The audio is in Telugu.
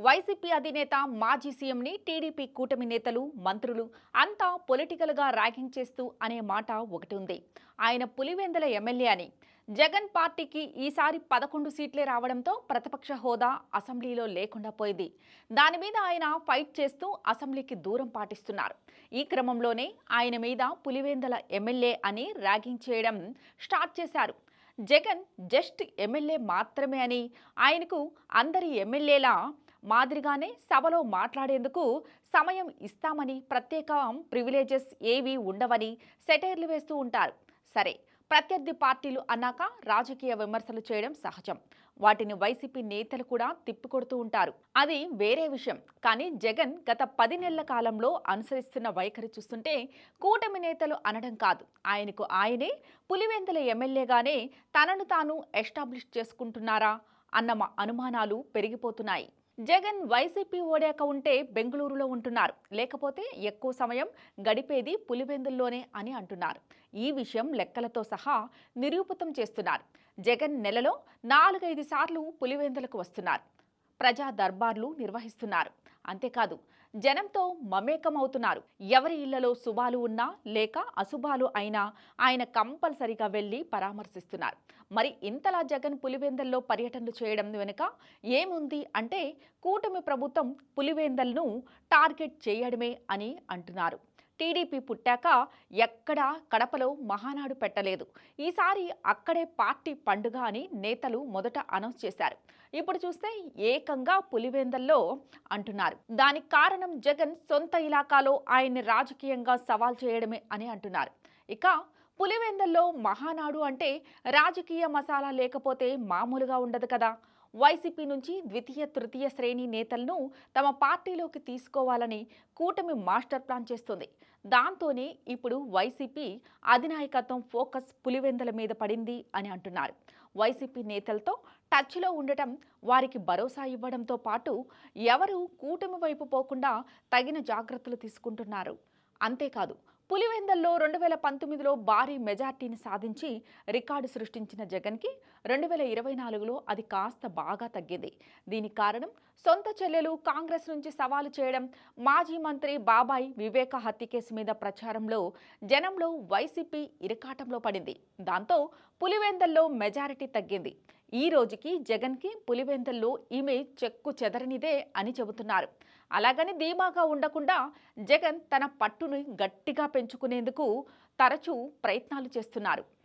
వైసీపీ అధినేత మాజీ సీఎంని టీడీపీ కూటమి నేతలు మంత్రులు అంతా పొలిటికల్గా ర్యాగింగ్ చేస్తూ అనే మాట ఒకటి ఉంది. ఆయన పులివెందల ఎమ్మెల్యే అని. జగన్ పార్టీకి ఈసారి పదకొండు సీట్లే రావడంతో ప్రతిపక్ష హోదా అసెంబ్లీలో లేకుండా పోయింది. దాని మీద ఆయన ఫైట్ చేస్తూ అసెంబ్లీకి దూరం పాటిస్తున్నారు. ఈ క్రమంలోనే ఆయన మీద పులివెందల ఎమ్మెల్యే అని ర్యాగింగ్ చేయడం స్టార్ట్ చేశారు. జగన్ జస్ట్ ఎమ్మెల్యే మాత్రమే అని. ఆయనకు అందరి ఎమ్మెల్యేలా మాదిరిగానే సభలో మాట్లాడేందుకు సమయం ఇస్తామని ప్రత్యేక ప్రివిలేజెస్ ఏవీ ఉండవని సెటైర్లు వేస్తూ ఉంటారు. సరే ప్రత్యర్థి పార్టీలు అన్నాక రాజకీయ విమర్శలు చేయడం సహజం. వాటిని వైసీపీ నేతలు కూడా తిప్పికొడుతూ ఉంటారు. అది వేరే విషయం. కానీ జగన్ గత పది నెలల కాలంలో అనుసరిస్తున్న వైఖరి చూస్తుంటే కూటమి నేతలు అనడం కాదు. ఆయనకు ఆయనే పులివెందుల ఎమ్మెల్యేగానే తనను తాను ఎస్టాబ్లిష్ చేసుకుంటున్నారా అన్న మా అనుమానాలు పెరిగిపోతున్నాయి. జగన్ వైసీపీ ఓడాక ఉంటే బెంగళూరులో ఉంటున్నారు. లేకపోతే ఎక్కువ సమయం గడిపేది పులివెందుల్లోనే అని అంటున్నారు. ఈ విషయం లెక్కలతో సహా నిరూపితం చేస్తున్నారు. జగన్ నెలలో నాలుగైదు సార్లు పులివెందులకు వస్తున్నారు. ప్రజా దర్బార్లు నిర్వహిస్తున్నారు. అంతేకాదు జనంతో మమేకం అవుతున్నారు ఎవరి ఇళ్ళలో శుభాలు ఉన్నా లేక అశుభాలు అయినా ఆయన కంపల్సరిగా వెళ్ళి పరామర్శిస్తున్నారు. మరి ఇంతలా జగన్ పులివెందల్లో పర్యటనలు చేయడం వెనుక ఏముంది అంటే కూటమి ప్రభుత్వం పులివేందల్ను టార్గెట్ చేయడమే అని అంటున్నారు. టీడీపీ పుట్టాక ఎక్కడా కడపలో మహానాడు పెట్టలేదు. ఈసారి అక్కడే పార్టీ పండుగ అని నేతలు మొదట అనౌన్స్ చేశారు. ఇప్పుడు చూస్తే ఏకంగా పులివెందల్లో అంటున్నారు. దానికి కారణం జగన్ సొంత ఇలాకాలో ఆయన్ని రాజకీయంగా సవాల్ చేయడమే అని అంటున్నారు. ఇక పులివెందల్లో మహానాడు అంటే రాజకీయ మసాలా లేకపోతే మామూలుగా ఉండదు కదా. వైసీపీ నుంచి ద్వితీయ తృతీయ శ్రేణి నేతలను తమ పార్టీలోకి తీసుకోవాలని కూటమి మాస్టర్ ప్లాన్ చేస్తుంది. దాంతోనే ఇప్పుడు వైసీపీ అధినాయకత్వం ఫోకస్ పులివెందల మీద పడింది అని అంటున్నారు. వైసీపీ నేతలతో టచ్లో ఉండటం వారికి భరోసా ఇవ్వడంతో పాటు ఎవరు కూటమి వైపు పోకుండా తగిన జాగ్రత్తలు తీసుకుంటున్నారు. అంతేకాదు పులివెందల్లో రెండు వేల పంతొమ్మిదిలో భారీ మెజార్టీని సాధించి రికార్డు సృష్టించిన జగన్కి రెండు వేల ఇరవై నాలుగులో అది కాస్త బాగా తగ్గింది. దీనికి కారణం సొంత చెల్లెలు కాంగ్రెస్ నుంచి సవాలు చేయడం. మాజీ మంత్రి బాబాయ్ వివేక హత్య కేసు మీద ప్రచారంలో జనంలో వైసీపీ ఇరకాటంలో పడింది. దాంతో పులివెందల్లో మెజారిటీ తగ్గింది. ఈ రోజుకి జగన్కి పులివెందల్లో ఇమేజ్ చెక్కు చెదరనిదే అని చెబుతున్నారు. అలాగని ధీమాగా ఉండకుండా జగన్ తన పట్టును గట్టిగా పెంచుకునేందుకు తరచూ ప్రయత్నాలు చేస్తున్నారు.